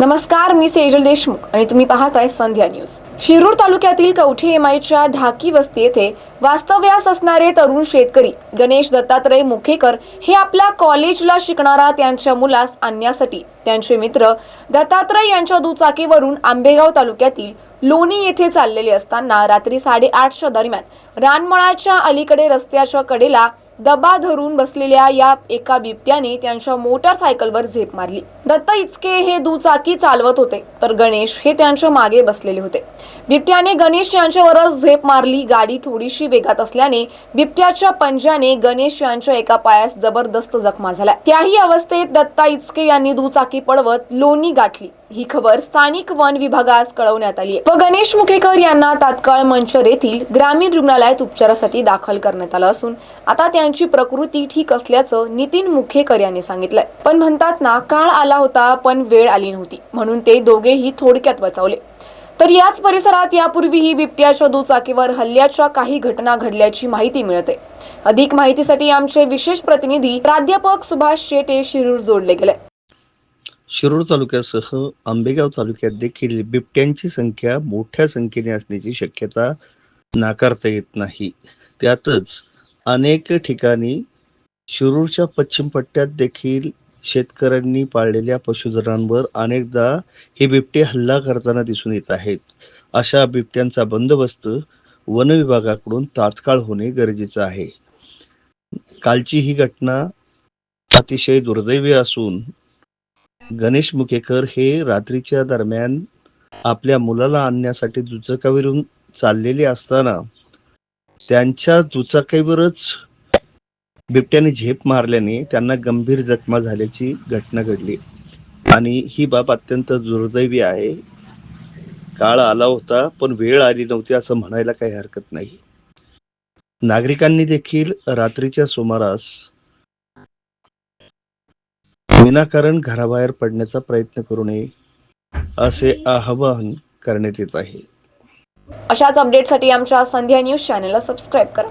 नमस्कार मी सेजल देशमुख आणि तुम्ही पाहताय संध्या न्यूज. शिरूर तालुक्यातील कवठे एमआयच्या ढाकी वस्ती येथे वास्तव्यास असणारे तरुण शेतकरी गणेश दत्तात्रय मुखेकर हे आपल्या कॉलेजला शिकणारा त्यांच्या मुलास आणण्यासाठी त्यांचे मित्र दत्तात्रय यांच्या दुचाकीवरून आंबेगाव तालुक्यातील लोणी येथे चाललेले असताना रात्री साडेआठच्या दरम्यान रानमळाच्या अलीकडे रस्त्याच्या कडेला दबा धरून बसलेल्या या एका बिबट्याने त्यांच्या मोटारसायकलवर झेप मारली. दत्त इचके हे दुचाकी चालवत होते तर गणेश हे त्यांच्या मागे बसलेले होते. बिबट्याने गणेश यांच्यावरच झेप मारली. गाडी थोडीशी वेगात असल्याने बिबट्याच्या पंजाने गणेश यांच्या एका पायास जबरदस्त जखमा झाल्या. त्याही अवस्थेत दत्ता इचके यांनी दुचाकी पळवत लोणी गाठली. ही खबर स्थानिक वन विभागास कळवण्यात आली आहे. व गणेश मुखेकर यांना तात्काळ मंचर येथील ग्रामीण रुग्णालयात उपचारासाठी दाखल करण्यात आलं असून आता त्यांची प्रकृती ठीक असल्याचं नितीन मुखेकर यांनी सांगितलंय. पण म्हणतात ना काळ आला होता पण वेळ आली नव्हती. म्हणून ते दोघेही थोडक्यात बचावले. तर याच परिसरात यापूर्वीही बिबट्याच्या दुचाकीवर हल्ल्याच्या काही घटना घडल्याची माहिती मिळते. अधिक माहितीसाठी आमचे विशेष प्रतिनिधी प्राध्यापक सुभाष शेटे शिरूर जोडले गेले. शिरूर तालुक्यासह आंबेगाव तालुक्यात देखील बिबट्यांची संख्या मोठ्या संख्येने असण्याची शक्यता नाकारता येत नाही. त्यातच अनेक ठिकाणी शिरूरच्या पश्चिम पट्ट्यात देखील शेतकऱ्यांनी पाळलेल्या पशुधनांवर अनेकदा हे बिबटे हल्ला करताना दिसून येत आहेत. अशा बिबट्यांचा बंदोबस्त वन विभागाकडून तात्काळ होणे गरजेचं आहे. कालची ही घटना अतिशय दुर्दैवी असून गणेश मुकेकर हे रात्रीच्या दरम्यान आपल्या मुलाला आणण्यासाठी दुचाकीवरून चाललेले असताना त्यांच्या दुचाकीवरच बिबट्याने झेप मारल्याने त्यांना गंभीर जखमा झाल्याची घटना घडली. आणि ही बाब अत्यंत दुर्दैवी आहे. काळ आला होता पण वेळ आली नव्हती असं म्हणायला काही हरकत नाही. नागरिकांनी देखील रात्रीच्या सुमारास विनाकारण घराबाहेर पडण्याचा प्रयत्न करू नये असे आवाहन करण्यात येत आहे. अशाच अपडेटसाठी आमच्या संध्या न्यूज चॅनलला सबस्क्राईब करा.